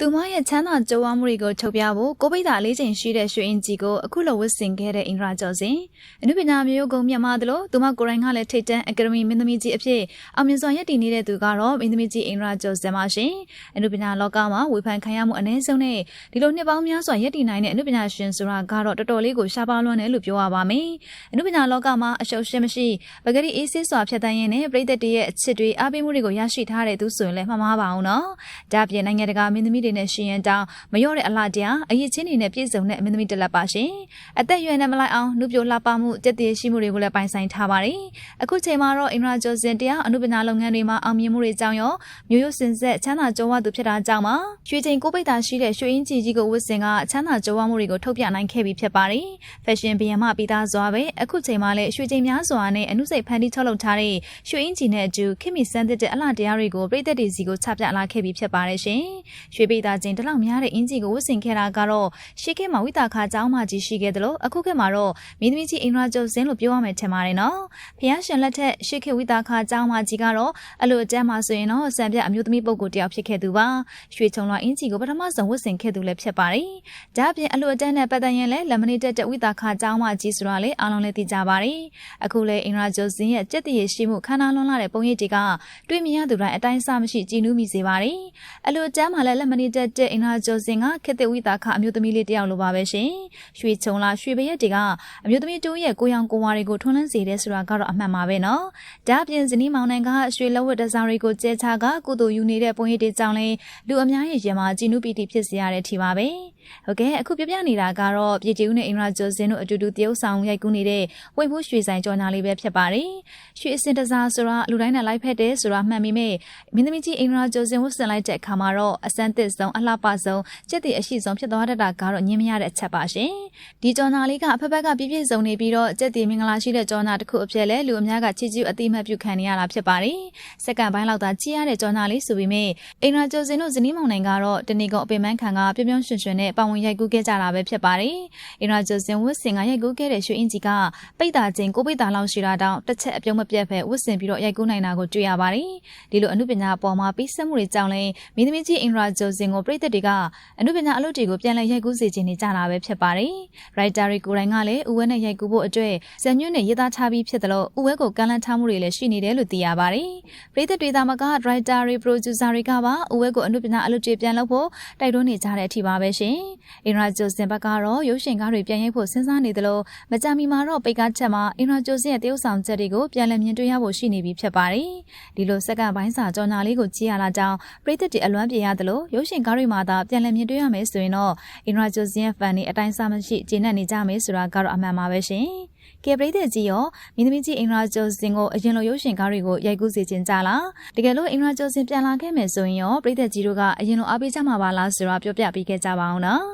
သူမရဲ့ချမ်းသာကြွားမှုတွေကိုထုတ်ပြဖို့ကိုပိတ်တာလေးချိန်ရှိတဲ့ရွှေအင်ကြီးကိုအခုလိုဝတ်ဆင်ခဲ့တဲ့အင်ဒရာကျော်စင်အနုပညာမျိုးကုံမြတ်မသလိုသူမကိုယ်တိုင်ကလည်းထိတ်တန်းအကယ်ဒမီမင်းသမီးကြီးအဖြစ်အောင်မြင်စွာရည်တည်နေတဲ့သူကတော့မင်းသမီးကြီးအင်ဒရာကျော်စင်ပါရှင်အနုပညာလောကမှာဝေဖန်ခံရမှုအ ਨੇ ဆုံးနဲ့ဒီလိုနှစ်ပေါင်းများစွာရည်တည်နိုင်တဲ့အနုပညာရှင်ဆိုတာကတော့တော်တော်လေးကိုရှားပါလွန်းတယ်လို့ပြောရပါမယ်အနုပညာလောကမှာအရှုပ်ရှင်းမရှိပဂတိအေးဆေးစွာဖြတ်တန်းရင်းနဲ့ပြည်သက်တရဲ့အချစ်တွေအားပေးမှုတွေကိုရရှိထားတဲ့သူဆိုရင်လည်းမှားမှားပါအောင်နော်ဒါပြင်နိုင်ငံတကာမင်းသမီးတွေနဲ့ရှင်ရန်တောင်းမလျော့တဲ့အလားတရားအရေးချင်းတွေနဲ့ပြည့်စုံတဲ့အမင်းသမီးတစ်လက်ပါရှင်အသက်ရွယ်နဲ့မလိုက်အောင်နှုတ်ပြလှပမှုတက်တည်ရှိမှုတွေကိုလည်းပိုင်ဆိုင်ထားပါတယ်အခုချိန်မှာတော့အင်ရာဂျိုစင်တရားအနုပညာလုပ်ငန်းတွေမှာအောင်မြင်မှုတွေကြောင့်ရောမျိုးရိုးစင်ဆက်ချမ်းသာကြွားသူဖြစ်တာကြောင့်ပါရွှေချိန်ကိုပိတ်တာရှိတဲ့ရွှေအင်းကြီးကြီးကိုဝတ်ဆင်ကချမ်းသာကြွားမှုတွေကိုထုတ်ပြနိုင်ခဲ့ပြီဖြစ်ပါတယ်ဖက်ရှင်ဘီယံမှပြီးသားစွာပဲအခုချိန်မှာလည်းရွှေချိန်များစွာနဲ့အနုစိတ်ဖန်တီးထုတ်လုပ်ထားတဲ့ရွှေအင်းကြီးနဲ့အတူခင်မီစမ်းတဲ့အလှတရားတွေကိုပြည်သက်တွေစီကိုချပြလာခဲ့ပြီဖြစ်ပါတယ်ရှင်ရွှေပိတ်တာချင်းတလောက်များတဲ့အင်းကြီးကိုဝတ်ဆင်ခဲ့တာကတော့ရှေ့ခေတ်မှာဝိတာခါကျောင်းမှကြီးရှိခဲ့တယ်လို့အခုခေတ်မှာတော့မင်းသမီးကြီးအင်ဒရာကျုပ်စင်းလို့ပြောရမယ်ထင်ပါတယ်နော်ဖះရှင်လက်ထက်ရှေ့ခေတ်ဝိတာခါကျောင်းမှကြီးကတော့အလိုအကျမ်းမှာဆိုရင်တော့စံပြအမျိုးသမီးပုဂ္ဂိုလ်တယောက်ဖြစ်ခဲ့သူပါရွှေချုံလွှာအင်းကြီးကိုပထမဆုံးဝတ်ဆင်ခဲ့သူလည်းဖြစ်ပါတယ်ဒါ့အပြင်အလိုအကျမ်းနဲ့ပတ်သက်ရင်လည်းလက်မနေတက်တဲ့ဝိတာခါကျောင်းမှကြီးဆိုတာလည်းအားလုံးလည်းသိကြပါတယ်အခုလည်းအင်ဒရာကျုပ်စင်းရဲ့စက်တည်ရရှိမှုခန္ဓာလွန်လာတဲ့ပုံရိပ်တွေကတွေ့မြင်ရသူတိုင်းအတိုင်းအဆမရှိကြည်နူးမိစေပါတယ်အလိုအကျမ်းမှာလည်းလက်မနေတက်တဲ့အင်ဒရာကျုပ်စင်းကခေတ္တဝိတာခအမျိုးသမီးလေးတယောက်လိုပါပဲရှင်။ရွှေချုံလာရွှေပရက်တွေကအမျိုးသမီးတိုးရဲ့ကိုရောင်ကိုဝါတွေကိုထွန်းလန်းစေတဲ့ဆိုတာကတော့အမှန်ပါပဲနော်။ဒါအပြင်ဇနီးမောင်နှံကရွှေလက်ဝတ်တစားတွေကိုကျဲချကကုသိုလ်ယူနေတဲ့ပုံရိပ်တွေကြောင့်လဲလူအများရဲ့ရင်မှာကြည်နူးပီတိဖြစ်စေရတဲ့ထီပါပဲ။ ဟုတ်ကဲ့အခုပြပြနေတာကတော့ပြည်တီဦးနဲ့အင်ရာဂျိုစင်တို့အတူတူတရုပ်ဆောင်ရိုက်ကူးနေတဲ့ဝိတ်ဖို့ရွှေဆိုင်ကြော်ညာလေးပဲဖြစ်ပါတယ်။ရွှေအစင်တစားဆိုတာလူတိုင်းနဲ့လိုက်ဖက်တယ်ဆိုတာမှန်ပေမဲ့မင်းသမီးကြီးအင်ရာဂျိုစင်ဝတ်ဆင်လိုက်တဲ့အခါမှာတော့အစမ်းသစ်ဆုံးအလှပဆုံးစက်တည်အရှိဆုံးဖြစ်သွားတတ်တာကတော့ညင်းမရတဲ့အချက်ပါရှင်။ဒီကြော်ညာလေးကအဖက်ဖက်ကပြည့်ပြည့်စုံနေပြီးတော့စက်တည်မင်္ဂလာရှိတဲ့ကြော်ညာတစ်ခုအဖြစ်လဲလူအများကချီးကျူးအတိမတ်ပြုခံနေရတာဖြစ်ပါတယ်။စက္ကန့်ပိုင်းလောက်သာကြည့်ရတဲ့ကြော်ညာလေးဆိုပေမဲ့အင်ရာဂျိုစင်တို့ဇနီးမောင်နှံကတော့တနေ့ကုန်အပင်ပန်းခံကပြုံးပြုံးရွှင်ရွှင်နဲ့ပဝဝင်ရိုက်ကူးခဲ့ကြတာပဲဖြစ်ပါတယ်။အင်ရာဂျိုစင်ဝတ်စင်ကရိုက်ကူးခဲ့တဲ့ရွှေအင်ဂျီကပိတ်တာချင်းကိုပိတ်တာလောက်ရှိတာတောင်တစ်ချက်အပြုံးမပြတ်ဖက်ဝတ်စင်ပြီးတော့ရိုက်ကူးနိုင်တာကိုတွေ့ရပါတယ်။ဒီလိုအမှုပညာပေါ်မှာပြီးဆက်မှုတွေကြောင့်လဲမိသမီးကြီးအင်ရာဂျိုစင်ကိုပြည်သက်တွေကအမှုပညာအလုပ်တွေကိုပြန်လည်ရိုက်ကူးစေချင်နေကြတာပဲဖြစ်ပါတယ်။ရိုက်တာတွေကိုယ်တိုင်ကလည်းဥဝဲနဲ့ရိုက်ကူးဖို့အတွက်ဇန်ညွန့်နဲ့ရေးသားထားပြီးဖြစ်တယ်လို့ဥဝဲကိုကန့်လန့်ထားမှုတွေလည်းရှိနေတယ်လို့သိရပါတယ်။ပြည်သက်တွေသာမကဒရိုက်တာတွေပရိုဂျူဆာတွေကပါဥဝဲကိုအမှုပညာအလုပ်တွေပြန်လုပ်ဖို့တိုက်တွန်းနေကြတဲ့အထိပါပဲရှင်။အင်ရာဂျိုစင်ဘက်ကတော့ရုပ်ရှင်ကားတွေပြန်ရိုက်ဖို့စဉ်းစားနေတယ်လို့မကြမီမှာတော့ပိတ်ကားချက်မှာအင်ရာဂျိုစင်ရဲ့တရုပ်ဆောင်ချက်တွေကိုပြန်လည်မြင်တွေ့ရဖို့ရှိနေပြီဖြစ်ပါတယ်။ဒီလိုစက္ကန့်ပိုင်းစာကြော်ညာလေးကိုကြည့်ရတာကြောင့်ပြည်သက်တွေအလွမ်းပြေရတယ်လို့ရုပ်ရှင်ကားတွေမှာသာပြန်လည်မြင်တွေ့ရမယ်ဆိုရင်တော့အင်ရာဂျိုစင်ရဲ့ဖန်တွေအတိုင်းစားမရှိကျေနပ်နေကြမယ်ဆိုတာကတော့အမှန်ပါပဲရှင်။ ကဲပရိသတ်ကြီးရောမင်းသမီးကြီးအင်ရာဂျိုစင်ကိုအရင်လိုရုပ်ရှင်ကားတွေကိုရိုက်ကူးစေချင်ကြလားတကယ်လို့အင်ရာဂျိုစင်ပြန်လာခဲ့မယ်ဆိုရင်ရောပရိသတ်ကြီးတို့ကအရင်လိုအားပေးကြမှာပါလားဆိုတာပြောပြပေးခဲ့ကြပါအောင်နော်